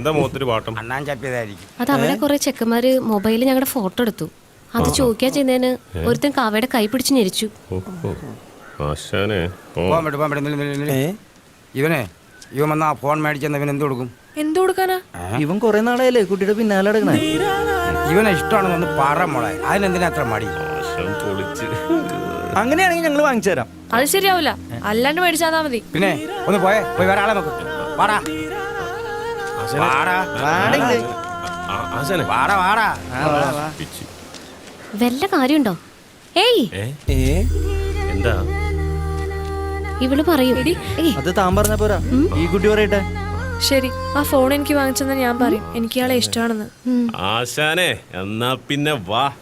എന്താ മുഖത്തൊരു പാട്ടം? അണ്ണാൻ ചപ്പിയതായിരിക്കും. അത് അവിടെ കുറെ ചെക്കന്മാര് മൊബൈലിൽ ഞങ്ങളുടെ ഫോട്ടോ എടുത്തു. അത് ചോദിക്കാൻ ചെയ്യുന്നതിന് ഒരുത്തൻ കാവയുടെ കൈ പിടിച്ച് ഞെരിച്ചു. ഓ ഓ ആശാനെ. ഓ. പോകാൻ പറ്റും പോകാൻ പറ്റും. ഇവനെ ഇവൻ വന്നാ ഫോൺ മേടിച്ചെന്ന് ഇവൻ എന്ത് കൊടുക്കും? എന്ത് കൊടുക്കാനാ? ഇവൻ കുറെ നാളായല്ലേ കുട്ടിയുടെ പിന്നാലെ നടക്കണേ? ഇവനെ ഇഷ്ടമാണെന്ന് ഒന്ന് പറ മോളെ. അതിനെന്തിനാ അത്ര മടി? ആശാൻ പൊളിച്ച്. അങ്ങനെയാണെങ്കിൽ ഞങ്ങൾ വാങ്ങിച്ചു തരാം. അത് ശരിയാവില്ല അല്ലാണ്ട് മേടിച്ചാന്നാ മതി. പിന്നെ ഒന്ന് പോയേ പോയി വേറെ ആളെ നോക്ക്. വാടാ. വല്ല കാര്യമുണ്ടോ? ഏയ്. എന്താ? ഇവൾ പറയും. അത് താൻ പറഞ്ഞ പോരാ. ഈ കുട്ടി പറയട്ടെ. ശരി. ആ ഫോൺ എനിക്ക് വാങ്ങിച്ചെന്ന് ഞാൻ പറയും. എനിക്ക് ഇയാളെ ഇഷ്ടമാണെന്ന്. ആശാനെ എന്നാ പിന്നെ വാ.